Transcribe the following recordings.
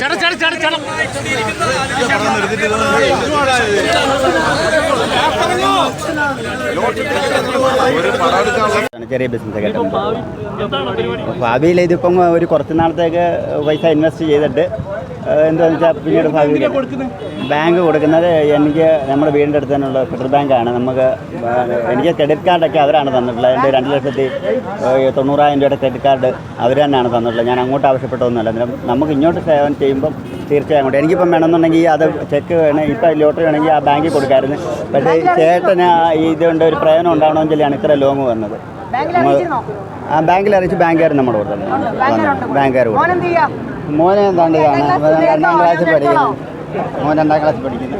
ചേട്ടാ ചെറിയ ബിസിനസ് ഒക്കെ ഭാവിയിൽ ഇതിപ്പം ഒരു കുറച്ച് നാളത്തേക്ക് പൈസ ഇൻവെസ്റ്റ് ചെയ്തിട്ട് എന്താണെന്ന് വെച്ചാൽ പിന്നീട് ഭാഗം ബാങ്ക് കൊടുക്കുന്നത് എനിക്ക് നമ്മുടെ വീടിന്റെ അടുത്ത് തന്നെയുള്ള ഫെഡറൽ ബാങ്കാണ്. നമുക്ക് എനിക്ക് ക്രെഡിറ്റ് കാർഡൊക്കെ അവരാണ് തന്നിട്ടുള്ളത്. എന്റെ രണ്ട് ലക്ഷത്തി തൊണ്ണൂറായിരം രൂപയുടെ ക്രെഡിറ്റ് കാർഡ് അവർ തന്നെയാണ് തന്നിട്ടുള്ളത്. ഞാൻ അങ്ങോട്ട് ആവശ്യപ്പെട്ടതൊന്നുമല്ല. അന്നേരം നമുക്ക് ഇങ്ങോട്ട് സേവനം ചെയ്യുമ്പം തീർച്ചയായും അങ്ങോട്ട്. എനിക്കിപ്പം വേണമെന്നുണ്ടെങ്കിൽ അത് ചെക്ക് വേണം ഇപ്പം ലോട്ടറി വേണമെങ്കിൽ ആ ബാങ്കിൽ കൊടുക്കാമായിരുന്നു. പക്ഷേ ചേട്ടന് ഇതുകൊണ്ട് ഒരു പ്രയോജനം ഉണ്ടാവണമെങ്കിലാണ് ഇത്ര ലോങ് വന്നത്. ആ ബാങ്കിൽ അറിയിച്ച് ബാങ്കുകാർ നമ്മുടെ കൂടെ ബാങ്കുകാർ മോൻ മോനെ എന്താണ്ട് രണ്ടാം ക്ലാസ്സിൽ പഠിക്കുന്നു. മോൻ രണ്ടാം ക്ലാസ്സിൽ പഠിക്കുന്നു.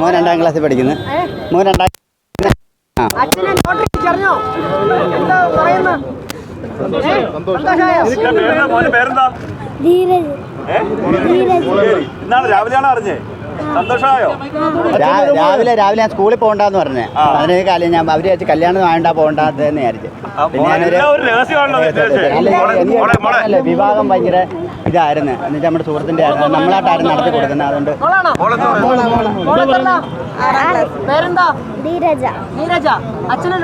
മോൻ രണ്ടാം ക്ലാസ്സിൽ പഠിക്കുന്നു. മോൻ രണ്ടാം. ഇന്നാണ് രാവിലെയാണ് അറിഞ്ഞേ? സന്തോഷമായോ? രാവിലെ രാവിലെ ഞാൻ സ്കൂളിൽ പോകണ്ടെന്ന് പറഞ്ഞേ. അതിന് കാലം ഞാൻ അവർ വെച്ച് കല്യാണം വേണ്ട പോകണ്ടെന്ന് വിചാരിച്ചു. പിന്നെ ഒരു രഹസ്യമാണല്ലോ നീ ഉദ്ദേശിച്ചത്. അല്ല, മോളെ, എനിക്ക് മോളെ, മോളെ. അല്ല, വിവാഹം ഭയങ്കര ഇതായിരുന്നു. എന്നുവെച്ചാൽ നമ്മുടെ സുഹൃത്തിന്റെ ആയിരുന്നു നമ്മളായിട്ടായിരുന്നു നടത്തി കൊടുക്കുന്നത് അതുകൊണ്ട്. പേരെന്താ? ധീരജ. നീരജ അച്ഛനെ